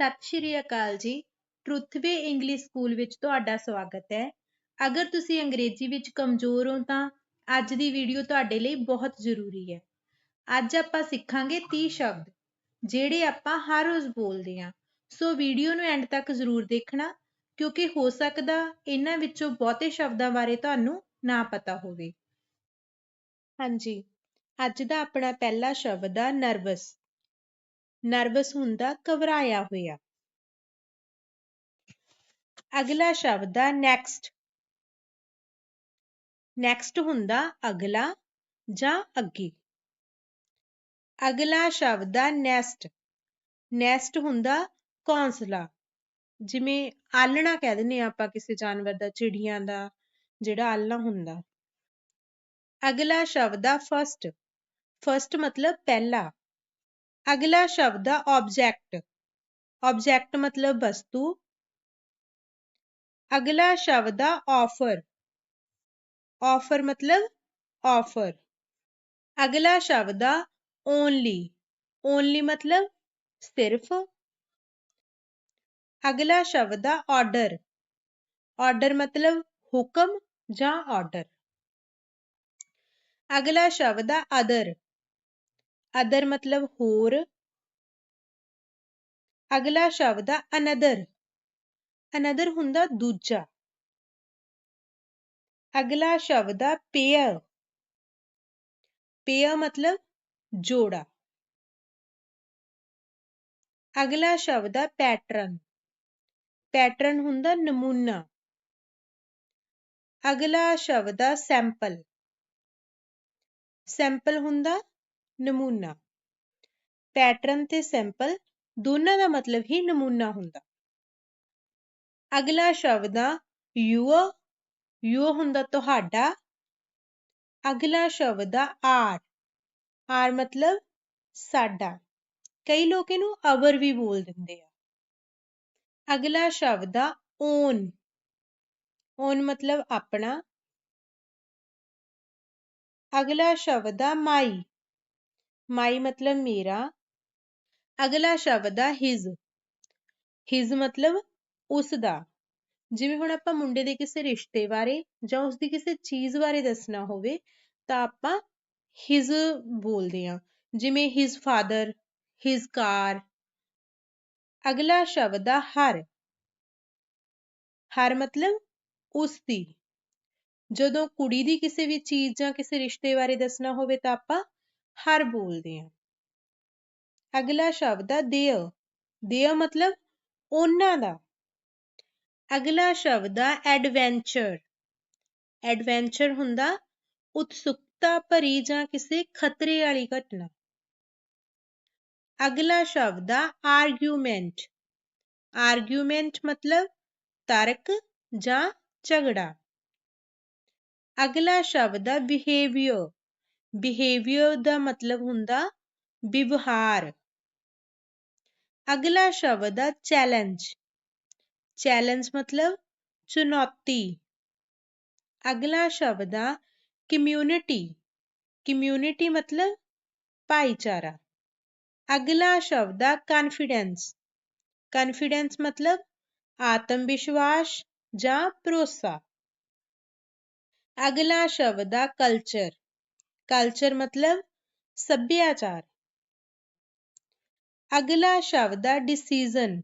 ਸਤਿ ਸ਼੍ਰੀ ਅਕਾਲ ਜੀ। ਟਰੁਥਵੇ English school ਵਿੱਚ ਤੁਹਾਡਾ ਸਵਾਗਤ ਹੈ। ਅਗਰ ਤੁਸੀਂ ਅੰਗਰੇਜ਼ੀ ਵਿੱਚ ਕਮਜ਼ੋਰ ਹੋ ਤਾਂ ਅੱਜ ਦੀ ਵੀਡੀਓ ਤੁਹਾਡੇ ਲਈ ਬਹੁਤ ਜ਼ਰੂਰੀ ਹੈ। ਅੱਜ ਆਪਾਂ ਸਿੱਖਾਂਗੇ 30 ਸ਼ਬਦ, ਜਿਹੜੇ ਆਪਾਂ ਹਰ ਰੋਜ਼ ਬੋਲਦੇ ਹਾਂ। ਸੋ ਵੀਡੀਓ ਨੂੰ ਐਂਡ ਤੱਕ ਜ਼ਰੂਰ ਦੇਖਣਾ, ਕਿਉਂਕਿ ਹੋ ਸਕਦਾ ਇਹਨਾਂ ਵਿੱਚੋਂ ਬਹੁਤੇ ਸ਼ਬਦਾਂ ਬਾਰੇ ਤੁਹਾਨੂੰ ਨਾ ਪਤਾ ਹੋਵੇ। ਹਾਂਜੀ, ਅੱਜ ਦਾ ਆਪਣਾ ਪਹਿਲਾ ਸ਼ਬਦ ਆ ਨਰਵਸ। ਨਰਵਸ ਹੁੰਦਾ ਘਬਰਾਇਆ ਹੋਇਆ। ਅਗਲਾ ਸ਼ਬਦ ਆ ਨੈਕਸਟ ਨੈਕਸਟ ਹੁੰਦਾ ਅਗਲਾ ਜਾਂ ਅੱਗੇ। ਅਗਲਾ ਸ਼ਬਦ ਆ ਨੈਸਟ ਨੈਸਟ ਹੁੰਦਾ ਘੌਂਸਲਾ ਜਿਵੇਂ ਆਲਣਾ ਕਹਿ ਦਿੰਦੇ ਆ ਆਪਾਂ ਕਿਸੇ ਜਾਨਵਰ ਦਾ, ਚਿੜੀਆਂ ਦਾ, ਜਿਹੜਾ ਆਲਣਾ ਹੁੰਦਾ। ਅਗਲਾ ਸ਼ਬਦ ਆ ਫਸਟ ਫਸਟ ਮਤਲਬ ਪਹਿਲਾ। ਅਗਲਾ ਸ਼ਬਦ ਆ ਆਬਜੈਕਟ ਆਬਜੈਕਟ ਮਤਲਬ ਵਸਤੂ। ਅਗਲਾ ਸ਼ਬਦ ਆ ਆਫਰ ਆਫਰ ਮਤਲਬ ਆਫਰ ਅਗਲਾ ਸ਼ਬਦ ਆ ਓਨਲੀ ਓਨਲੀ ਮਤਲਬ ਸਿਰਫ। ਅਗਲਾ ਸ਼ਬਦ ਆ ਆਰਡਰ ਆਰਡਰ ਮਤਲਬ ਹੁਕਮ ਜਾਂ ਆਰਡਰ ਅਗਲਾ ਸ਼ਬਦ ਆ ਅਦਰ ਅਦਰ ਮਤਲਬ ਹੋਰ। ਅਗਲਾ ਸ਼ਬਦ ਆ ਅਨਦਰ ਅਨਦਰ ਹੁੰਦਾ ਦੂਜਾ। ਅਗਲਾ ਸ਼ਬਦ ਆ ਪੇਅ ਪੇਅ ਮਤਲਬ ਜੋੜਾ। ਅਗਲਾ ਸ਼ਬਦ ਆ ਪੈਟਰਨ ਪੈਟਰਨ ਹੁੰਦਾ ਨਮੂਨਾ। ਅਗਲਾ ਸ਼ਬਦ ਆ ਸੈਂਪਲ ਸੈਂਪਲ ਹੁੰਦਾ ਨਮੂਨਾ। ਪੈਟਰਨ ਤੇ ਸੈਂਪਲ ਦੋਨਾਂ ਦਾ ਮਤਲਬ ਹੀ ਨਮੂਨਾ ਹੁੰਦਾ। ਅਗਲਾ ਸ਼ਬਦ ਆ ਯੂਅਰ ਯੂਅਰ ਹੁੰਦਾ ਤੁਹਾਡਾ। ਅਗਲਾ ਸ਼ਬਦ ਆ, ਆਰ। ਆਰ ਮਤਲਬ ਸਾਡਾ। ਕਈ ਲੋਕ ਇਹਨੂੰ ਅਵਰ ਵੀ ਬੋਲ ਦਿੰਦੇ ਆ। ਅਗਲਾ ਸ਼ਬਦ ਆ, ਓਨ। ਓਨ ਮਤਲਬ ਆਪਣਾ। ਅਗਲਾ ਸ਼ਬਦ ਆ, ਮਾਈ। ਮਾਈ ਮਤਲਬ ਮੇਰਾ ਅਗਲਾ ਸ਼ਬਦ ਆ ਹਿਜ਼ ਹਿਜ਼ ਮਤਲਬ ਉਸ ਦਾ ਜਿਵੇਂ ਹੁਣ ਆਪਾਂ ਮੁੰਡੇ ਦੇ ਕਿਸੇ ਰਿਸ਼ਤੇ ਬਾਰੇ ਜਾਂ ਉਸ ਦੀ ਕਿਸੇ ਚੀਜ਼ ਬਾਰੇ ਦੱਸਣਾ ਹੋਵੇ ਤਾਂ ਆਪਾਂ ਹਿਜ਼ ਬੋਲਦੇ ਹਾਂ ਜਿਵੇਂ ਹਿਜ਼ ਫਾਦਰ ਹਿਜ਼ ਕਾਰ ਅਗਲਾ ਸ਼ਬਦ ਆ ਹਰ ਹਰ ਮਤਲਬ ਉਸ ਦੀ ਜਦੋਂ ਕੁੜੀ ਦੀ ਕਿਸੇ ਵੀ ਚੀਜ਼ ਜਾਂ ਕਿਸੇ ਰਿਸ਼ਤੇ ਬਾਰੇ ਦੱਸਣਾ ਹੋਵੇ ਤਾਂ ਆਪਾਂ ਹਰ ਬੋਲਦੇ ਹਾਂ। ਅਗਲਾ ਸ਼ਬਦ ਆ ਦੇਅ ਦੇਅ ਮਤਲਬ ਉਹਨਾਂ ਦਾ। ਅਗਲਾ ਸ਼ਬਦ ਆ ਐਡਵੈਂਚਰ ਐਡਵੈਂਚਰ ਹੁੰਦਾ ਉਤਸੁਕਤਾ ਭਰੀ ਜਾਂ ਕਿਸੇ ਖਤਰੇ ਵਾਲੀ ਘਟਨਾ। ਅਗਲਾ ਸ਼ਬਦ ਆ ਆਰਗੂਮੈਂਟ ਆਰਗੂਮੈਂਟ ਮਤਲਬ ਤਰਕ ਜਾਂ ਝਗੜਾ। ਅਗਲਾ ਸ਼ਬਦ ਆ ਬਿਹੇਵੀਅਰ ਬਿਹੇਵੀਅਰ ਦਾ ਮਤਲਬ ਹੁੰਦਾ ਵਿਵਹਾਰ। ਅਗਲਾ ਸ਼ਬਦ ਆ ਚੈਲੰਜ ਚੈਲੰਜ ਮਤਲਬ ਚੁਣੌਤੀ। ਅਗਲਾ ਸ਼ਬਦ ਆ ਕਮਿਊਨਿਟੀ ਕਮਿਊਨਿਟੀ ਮਤਲਬ ਭਾਈਚਾਰਾ। ਅਗਲਾ ਸ਼ਬਦ ਆ ਕੌਨਫੀਡੈਂਸ ਕੌਨਫੀਡੈਂਸ ਮਤਲਬ ਆਤਮ ਵਿਸ਼ਵਾਸ ਜਾਂ ਭਰੋਸਾ। ਅਗਲਾ ਸ਼ਬਦ ਆ ਕਲਚਰ ਕਲਚਰ ਮਤਲਬ ਸੱਭਿਆਚਾਰ। ਅਗਲਾ ਸ਼ਬਦ ਆ ਡਿਸੀਜਨ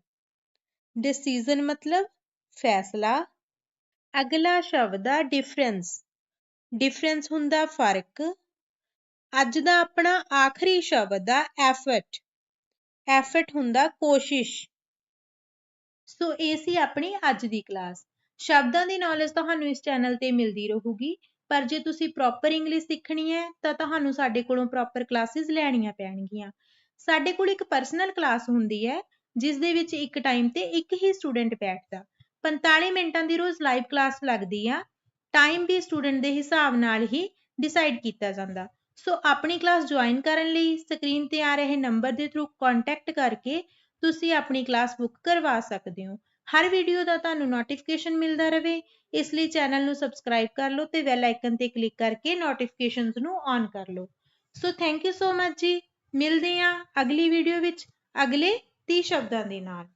ਡਿਸੀਜਨ ਮਤਲਬ ਫੈਸਲਾ। ਅਗਲਾ ਸ਼ਬਦ ਆ ਡਿਫਰੈਂਸ ਡਿਫਰੈਂਸ ਹੁੰਦਾ ਫ਼ਰਕ। ਅੱਜ ਦਾ ਆਪਣਾ ਆਖਰੀ ਸ਼ਬਦ ਆ ਐਫਰਟ ਐਫਰਟ ਹੁੰਦਾ ਕੋਸ਼ਿਸ਼। ਸੋ ਇਹ ਸੀ ਆਪਣੀ ਅੱਜ ਦੀ ਕਲਾਸ ਸ਼ਬਦਾਂ ਦੀ ਨੌਲੇਜ ਤੁਹਾਨੂੰ ਇਸ ਚੈਨਲ ਤੇ ਮਿਲਦੀ ਰਹੂਗੀ। ਪਰ ਜੇ ਤੁਸੀਂ ਪ੍ਰੋਪਰ ਇੰਗਲਿਸ਼ ਸਿੱਖਣੀ ਹੈ, ਤਾਂ ਤੁਹਾਨੂੰ ਸਾਡੇ ਕੋਲੋਂ ਪ੍ਰੋਪਰ ਕਲਾਸਿਸ ਲੈਣੀਆਂ ਪੈਣਗੀਆਂ। ਸਾਡੇ ਕੋਲ ਇੱਕ ਪਰਸਨਲ ਕਲਾਸ ਹੁੰਦੀ ਹੈ, ਜਿਸ ਦੇ ਵਿੱਚ ਇੱਕ ਟਾਈਮ ਤੇ ਇੱਕ ਹੀ ਸਟੂਡੈਂਟ ਬੈਠਦਾ। 45 ਮਿੰਟਾਂ ਦੀ ਰੋਜ਼ ਲਾਈਵ ਕਲਾਸ ਲੱਗਦੀ ਆ ਟਾਈਮ ਵੀ ਸਟੂਡੈਂਟ ਦੇ ਹਿਸਾਬ ਨਾਲ ਹੀ ਡਿਸਾਈਡ ਕੀਤਾ ਜਾਂਦਾ। ਸੋ ਆਪਣੀ ਕਲਾਸ ਜੁਆਇਨ ਕਰਨ ਲਈ ਸਕਰੀਨ ਤੇ ਆ ਰਹੇ ਨੰਬਰ ਦੇ ਥਰੂ ਕੰਟੈਕਟ ਕਰਕੇ ਤੁਸੀਂ ਆਪਣੀ ਕਲਾਸ ਬੁੱਕ ਕਰਵਾ ਸਕਦੇ ਹੋ। ਹਰ ਵੀਡੀਓ ਦਾ ਤੁਹਾਨੂੰ ਨੋਟੀਫਿਕੇਸ਼ਨ ਮਿਲਦਾ ਰਹੇ ਇਸ ਲਈ ਚੈਨਲ ਨੂੰ ਸਬਸਕ੍ਰਾਈਬ ਕਰ ਲਓ ਤੇ ਬੈਲ ਆਈਕਨ ਤੇ ਕਲਿੱਕ ਕਰਕੇ ਨੋਟੀਫਿਕੇਸ਼ਨਸ ਨੂੰ ਔਨ ਕਰ ਲਓ। So thank you so much ji. ਮਿਲਦੇ ਹਾਂ ਅਗਲੀ ਵੀਡੀਓ ਵਿੱਚ ਅਗਲੇ 30 ਸ਼ਬਦਾਂ ਦੇ ਨਾਲ।